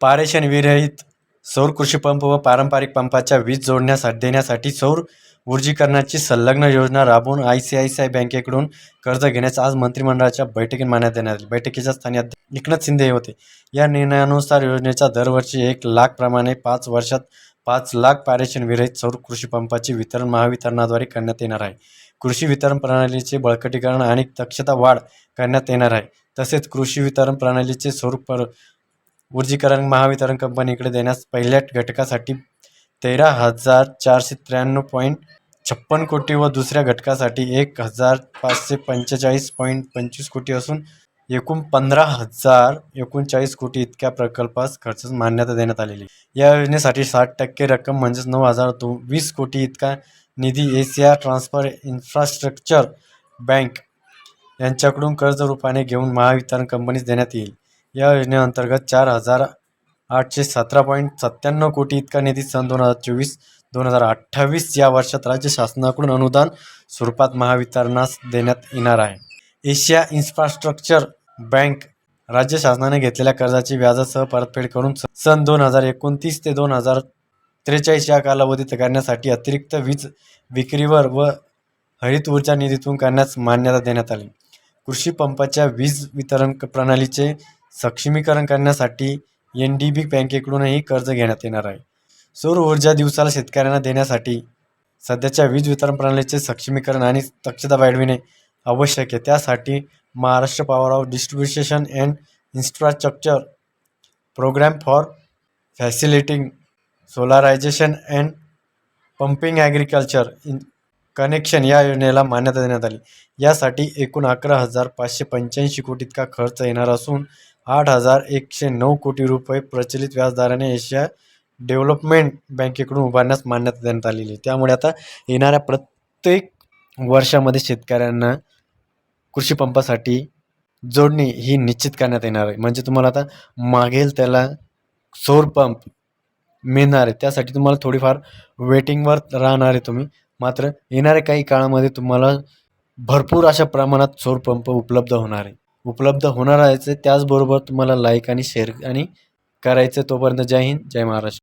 पारेषण विरहित सौर कृषी पंप व पारंपरिक पंपाच्या वीज जोडण्यासाठी देण्यासाठी सौर ऊर्जीकरणाची संलग्न योजना राबवून I C I C I बँकेकडून कर्ज घेण्यास आज मंत्रिमंडळाच्या बैठकीत मान्यता देण्यात आली. बैठकीच्या स्थानी एकनाथ शिंदे हे होते. या निर्णयानुसार योजनेचा दरवर्षी एक लाखप्रमाणे पाच वर्षात पाच लाख पारेषण विरहित सौर कृषी पंपाचे वितरण महावितरणाद्वारे करण्यात येणार आहे. कृषी वितरण प्रणालीचे बळकटीकरण आणि दक्षता वाढ करण्यात येणार आहे. तसेच कृषी वितरण प्रणालीचे स्वरूप पर ऊर्जीकरण महावितरण कंपनीकडे देण्यास पहिल्या घटकासाठी तेरा हजार चारशे त्र्याण्णव पॉईंट छप्पन कोटी व दुसऱ्या घटकासाठी एक हजार पाचशे पंचेचाळीस पॉईंट पंचवीस कोटी असून एकूण पंधरा हजार एकोणचाळीस कोटी इतक्या प्रकल्पास खर्च मान्यता देण्यात आलेली या योजनेसाठी साठ टक्के रक्कम म्हणजेच नऊ हजार दो वीस कोटी इतका निधी एशिया ट्रान्सफर इन्फ्रास्ट्रक्चर बँक यांच्याकडून कर्ज रूपाने घेऊन महावितरण कंपनीस देण्यात येईल. या योजनेअंतर्गत चार हजार आठशे सतरा पॉईंट सत्त्याण्णव कोटी इतका निधी सन दोन हजार चोवीस दोन हजार अठ्ठावीस या वर्षात राज्य शासनाकडून अनुदान स्वरूपात महावितरणास देण्यात येणार आहे. एशिया इन्फ्रास्ट्रक्चर बँक राज्य शासनाने घेतलेल्या कर्जाची व्याजासह परतफेड करून सन दोन हजार एकोणतीस ते दोन हजार त्रेचाळीस या कालावधीत करण्यासाठी अतिरिक्त वीज विक्रीवर व हरित ऊर्जा निधीतून करण्यास मान्यता देण्यात आली. कृषी पंपाच्या वीज वितरण प्रणालीचे सक्षमीकरण करण्यासाठी एन डी बी बँकेकडूनही कर्ज घेण्यात येणार आहे. सौर ऊर्जा दिवसाला शेतकऱ्यांना देण्यासाठी सध्याच्या वीज वितरण प्रणालीचे सक्षमीकरण आणि दक्षता वाढविणे आवश्यक आहे. त्यासाठी Maharashtra power of distribution and infrastructure programme for facilitating solarization and pumping agriculture in connection या योजनेला मान्यता देण्यात आली. यासाठी एकूण अकरा हजार पाचशे पंच्याऐंशी कोटी इतका खर्च येणार असून आठ हजार एकशे नऊ कोटी रुपये प्रचलित व्याजदराने एशिया डेव्हलपमेंट बँकेकडून उभारण्यास मान्यता देण्यात आलेली आहे. त्यामुळे आता येणाऱ्या प्रत्येक वर्षामध्ये शेतकऱ्यांना कृषी पंपासाठी जोडणी ही निश्चित करण्यात येणार आहे. म्हणजे तुम्हाला आता मागेल त्याला सौर पंप मिळणार आहे. त्यासाठी तुम्हाला थोडीफार वेटिंगवर राहणार आहे तुम्ही. मात्र येणाऱ्या काही काळामध्ये तुम्हाला भरपूर अशा प्रमाणात सौर पंप उपलब्ध होणार आहे. उपलब्ध होणार आहे त्याचबरोबर तुम्हाला लाईक आणि शेअर आणि करायचं तोपर्यंत जय हिंद जय महाराष्ट्र.